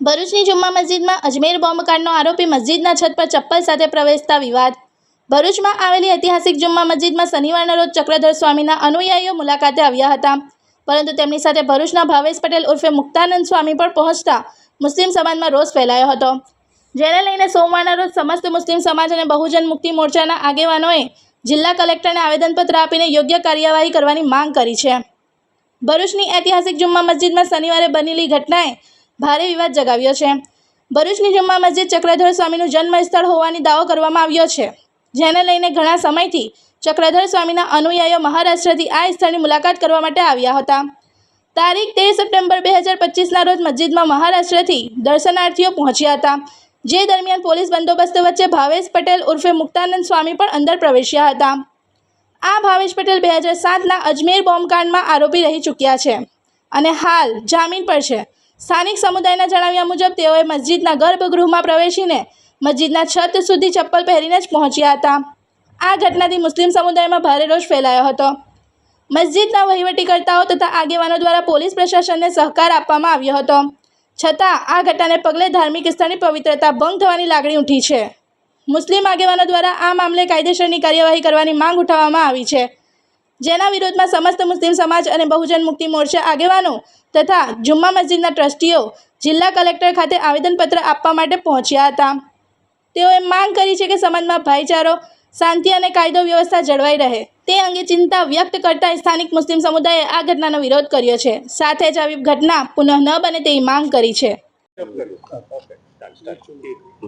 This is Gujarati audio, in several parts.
ભરૂચની જુમ્મા મસ્જિદમાં અજમેર બોમ્બકાંડનો આરોપી મસ્જિદના છત પર ચપ્પલ સાથે પ્રવેશતા વિવાદ. ભરૂચમાં આવેલી ઐતિહાસિક જુમ્મા મસ્જિદમાં શનિવારના રોજ ચક્રધર સ્વામીના અનુયાયીઓ મુલાકાતે આવ્યા હતા. પરંતુ તેમની સાથે ભરૂચના ભાવેશ પટેલ ઉર્ફે મુક્તાનંદ સ્વામી પણ પહોંચતા મુસ્લિમ સમાજમાં રોષ ફેલાયો હતો. જેને લઈને સોમવારના રોજ સમસ્ત મુસ્લિમ સમાજ અને બહુજન મુક્તિ મોરચાના આગેવાનોએ જિલ્લા કલેક્ટરને આવેદનપત્ર આપીને યોગ્ય કાર્યવાહી કરવાની માંગ કરી છે. ભરૂચની ઐતિહાસિક જુમ્મા મસ્જિદમાં શનિવારે બનેલી ઘટનાએ ભારે વિવાદ જગાવ્યો છે. ભરૂચની જુમ્મા મસ્જિદ ચક્રધર સ્વામીનું જન્મસ્થળ હોવાની દાવો કરવામાં આવ્યો છે. જેને લઈને ઘણા સમયથી ચક્રધર સ્વામીના અનુયાયીઓ મહારાષ્ટ્રથી આ સ્થળની મુલાકાત કરવા માટે આવ્યા હતા. તારીખ તેર સપ્ટેમ્બર બે હજાર પચીસના રોજ મસ્જિદમાં મહારાષ્ટ્રથી દર્શનાર્થીઓ પહોંચ્યા હતા. જે દરમિયાન પોલીસ બંદોબસ્ત વચ્ચે ભાવેશ પટેલ ઉર્ફે મુક્તાનંદ સ્વામી પણ અંદર પ્રવેશ્યા હતા. આ ભાવેશ પટેલ બે હજાર સાતના અજમેર બોમ્બકાંડમાં આરોપી રહી ચૂક્યા છે. અને હાલ જામીન પર છે. સ્થાનિક સમુદાયના જણાવ્યા મુજબ, તેઓએ મસ્જિદના ગર્ભગૃહમાં પ્રવેશીને મસ્જિદના છત સુધી ચપ્પલ પહેરીને જ પહોંચ્યા હતા. આ ઘટનાથી મુસ્લિમ સમુદાયમાં ભારે રોષ ફેલાયો હતો. મસ્જિદના વહીવટીકર્તાઓ તથા આગેવાનો દ્વારા પોલીસ પ્રશાસનને સહકાર આપવામાં આવ્યો હતો. છતાં, આ ઘટનાને પગલે ધાર્મિક સ્થળની પવિત્રતા ભંગ થવાની લાગણી ઉઠી છે. મુસ્લિમ આગેવાનો દ્વારા આ મામલે કાયદેસરની કાર્યવાહી કરવાની માંગ ઉઠાવવામાં આવી છે. જેના વિરોધમાં સમસ્ત મુસ્લિમ સમાજ અને બહુજન મુક્તિ મોરચા આગેવાનો તથા જુમ્મા મસ્જિદના ટ્રસ્ટીઓ જિલ્લા કલેક્ટર ખાતે આવેદનપત્ર આપવા માટે પહોંચ્યા હતા. તેઓએ માંગ કરી છે કે સમાજમાં ભાઈચારો, શાંતિ અને કાયદો વ્યવસ્થા જળવાઈ રહે. તે અંગે ચિંતા વ્યક્ત કરતા સ્થાનિક મુસ્લિમ સમુદાયે આ ઘટનાનો વિરોધ કર્યો છે. સાથે જ આવી ઘટના પુનઃ ન બને તેવી માંગ કરી છે.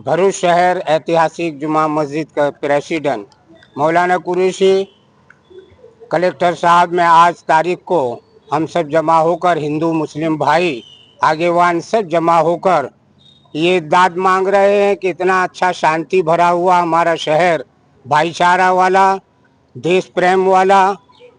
ભરૂચ શહેર ઐતિહાસિક જુમા મસ્જિદ પ્રેસિડેન્ટ મૌલાના કુરેશી कलेक्टर साहब, में आज तारीख को हम सब जमा होकर हिंदू मुस्लिम भाई आगेवान सब जमा होकर ये दाद मांग रहे हैं कि इतना अच्छा शांति भरा हुआ हमारा शहर, भाईचारा वाला, देश प्रेम वाला,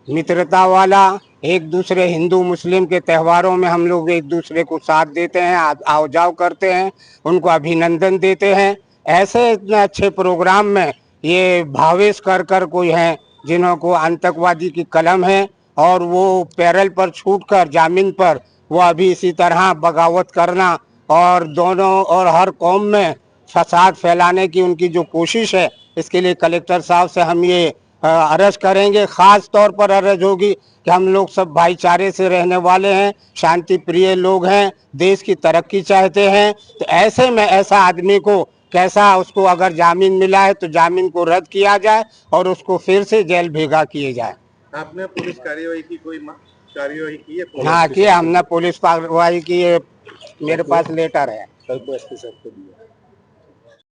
मित्रता वाला, एक दूसरे हिंदू मुस्लिम के त्योहारों में हम लोग एक दूसरे को साथ देते हैं आओ जाओ करते हैं, उनको अभिनंदन देते हैं। ऐसे इतने अच्छे प्रोग्राम में ये भावेश कर कर कोई हैं जिन्हों को आतंकवादी की कलम है और वो पैरल पर छूटकर, जामीन पर, वो अभी इसी तरह बगावत करना और दोनों और हर कौम में फसाद फैलाने की उनकी जो कोशिश है, इसके लिए कलेक्टर साहब से हम ये अ, अर्ज़ करेंगे। खास तौर पर अर्ज़ होगी कि हम लोग सब भाईचारे से रहने वाले हैं शांति प्रिय लोग हैं देश की तरक्की चाहते हैं। तो ऐसे में ऐसा आदमी को कैसा उसको अगर जामीन मिला है तो जामीन को रद्द किया जाए और उसको फिर से जेल भेगा किए जाए। आपने पुलिस कार्यवाही की कोई कार्यवाही की है? हाँ के हमने पुलिस कार्रवाई की है, मेरे पास लेटर है। कल को दिया।